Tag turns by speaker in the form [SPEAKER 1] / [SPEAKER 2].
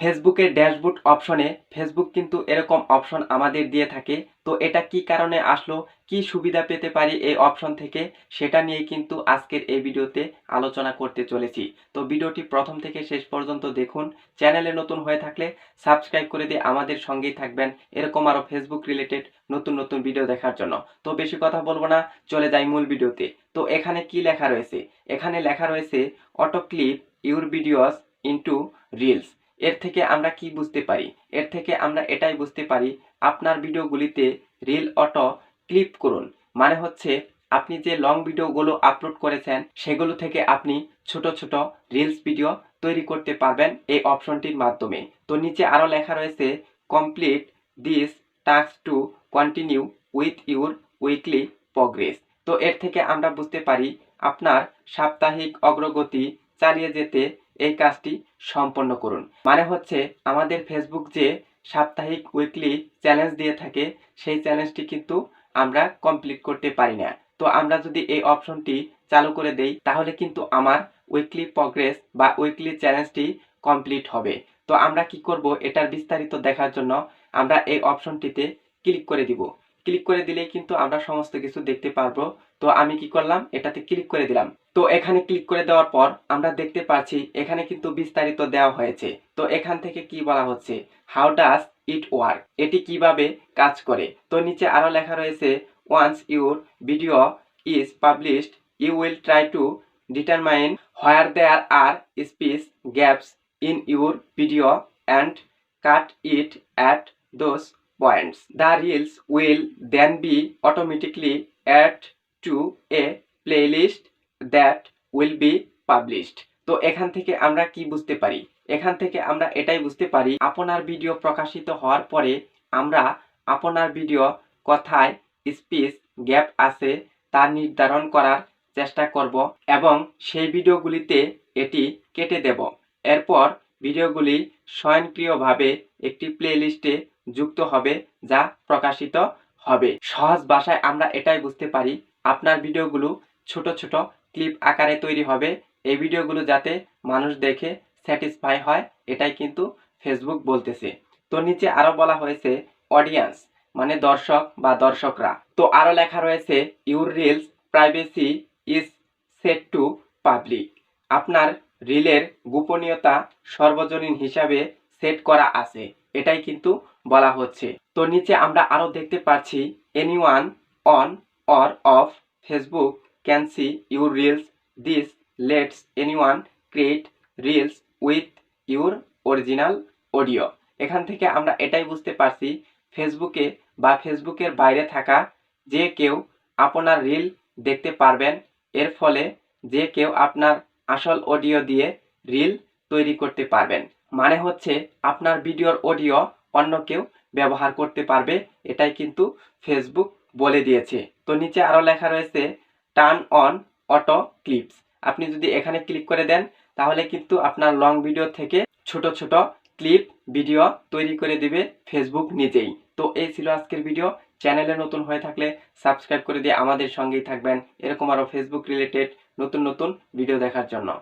[SPEAKER 1] ফেসবুকের ড্যাশবোর্ড অপশনে ফেসবুক কিন্তু এরকম অপশন আমাদের দিয়ে থাকে। তো এটা কি কারণে আসলো? কি সুবিধা পেতে পারি এই অপশন থেকে? সেটা নিয়ে কিন্তু আজকের এই ভিডিওতে আলোচনা করতে চলেছি। তো ভিডিওটি প্রথম থেকে শেষ পর্যন্ত দেখুন। চ্যানেলে নতুন হয়ে থাকলে সাবস্ক্রাইব করে দিয়ে আমাদের সঙ্গেই থাকবেন এরকম আরও ফেসবুক রিলেটেড নতুন নতুন ভিডিও দেখার জন্য। তো বেশি কথা বলব না, চলে যাই মূল ভিডিওতে। তো এখানে কি লেখা রয়েছে? এখানে লেখা রয়েছে auto clip your videos into reels এর থেকে আমরা কি বুঝতে পারি? এর থেকে আমরা এটাই বুঝতে পারি, আপনার ভিডিওগুলিতে রিল অটো ক্লিপ করুন। মানে হচ্ছে, আপনি যে লং ভিডিওগুলো আপলোড করেছেন, সেগুলো থেকে আপনি ছোট ছোট রিলস ভিডিও তৈরি করতে পারবেন এই অপশনটির মাধ্যমে। তো নিচে আরও লেখা রয়েছে complete this task to continue with your weekly progress তো এর থেকে আমরা বুঝতে পারি, আপনার সাপ্তাহিক অগ্রগতি চালিয়ে যেতে এই কাজটি সম্পন্ন করুন। মানে হচ্ছে আমাদের ফেসবুক যে সাপ্তাহিক উইকলি চ্যালেঞ্জ দিয়ে থাকে, সেই চ্যালেঞ্জটি কিন্তু আমরা কমপ্লিট করতে পারি না। তো আমরা যদি এই অপশনটি চালু করে দেই, তাহলে কিন্তু আমার উইকলি প্রগ্রেস বা উইকলি চ্যালেঞ্জটি কমপ্লিট হবে। তো আমরা কি করব, এটার বিস্তারিত দেখার জন্য আমরা এই অপশনটিতে ক্লিক করে দিব। ক্লিক করে দিলেই কিন্তু আমরা সমস্ত কিছু দেখতে পারব। তো আমি কি করলাম? এটাতে ক্লিক করে দিলাম। তো এখানে ক্লিক করে দেওয়ার পর আমরা দেখতে পাচ্ছি এখানে কিন্তু বিস্তারিত দেওয়া হয়েছে। তো এখান থেকে কি বলা হচ্ছে? হাউ ডাস ইট ওয়ার্ক এটি কীভাবে কাজ করে? তো নিচে আরও লেখা রয়েছে once your video is published you will try to determine where there are speech gaps in your video and cut it at those points. The reels will then be automatically added to a playlist that will be published. তো এখান থেকে আমরা কি বুঝতে পারি এখান থেকে আমরা এটাই বুঝতে পারি, আপনার ভিডিও প্রকাশিত হওয়ার পরে আমরা আপনার ভিডিও কথায় স্পিচ গ্যাপ আছে তা নির্ধারণ করার চেষ্টা করব এবং সেই ভিডিওগুলিতে এটি কেটে দেব এরপর ভিডিওগুলি স্বয়ংক্রিয়ভাবে একটি প্লেলিস্টে যুক্ত হবে যা প্রকাশিত হবে। সহজ ভাষায় আমরা এটাই বুঝতে পারি, আপনার ভিডিওগুলো ছোট ছোট ক্লিপ আকারে তৈরি হবে। এই ভিডিওগুলো যাতে মানুষ দেখে স্যাটিসফাই হয়, এটাই কিন্তু ফেসবুক বলতেছে। তো নিচে আরও বলা হয়েছে, অডিয়েন্স মানে দর্শক বা দর্শকরা। তো আরও লেখা রয়েছে, your reels privacy is set to public. আপনার রিলের গোপনীয়তা সর্বজনীন হিসাবে সেট করা আছে। এটাই কিন্তু বলা হচ্ছে। তো নিচে আমরা আরও দেখতে পাচ্ছি anyone on or off Facebook can see your reels this lets anyone create reels with your original audio এখান থেকে আমরা এটাই বুঝতে পারছি ফেসবুকে বা ফেসবুকের বাইরে থাকা যে কেউ আপনার রিল দেখতে পারবেন। এর ফলে যে কেউ আপনার আসল অডিও দিয়ে রিল তৈরি করতে পারবেন। মানে হচ্ছে আপনার ভিডিওর অডিও অন্য কেউ ব্যবহার করতে পারবে, এটাই কিন্তু ফেসবুক বলে দিয়েছে। তো নিচে আরও লেখা রয়েছে টার্ন অন অটো ক্লিপস আপনি যদি এখানে ক্লিক করে দেন, তাহলে কিন্তু আপনার লং ভিডিও থেকে ছোট ছোট ক্লিপ ভিডিও তৈরি করে দিবে ফেসবুক নিজেই। তো এই ছিল আজকের ভিডিও চ্যানেলে নতুন হয়ে থাকলে সাবস্ক্রাইব করে দিয়ে আমাদের সঙ্গেই থাকবেন। এরকম আরও ফেসবুক রিলেটেড নতুন নতুন ভিডিও দেখার জন্য।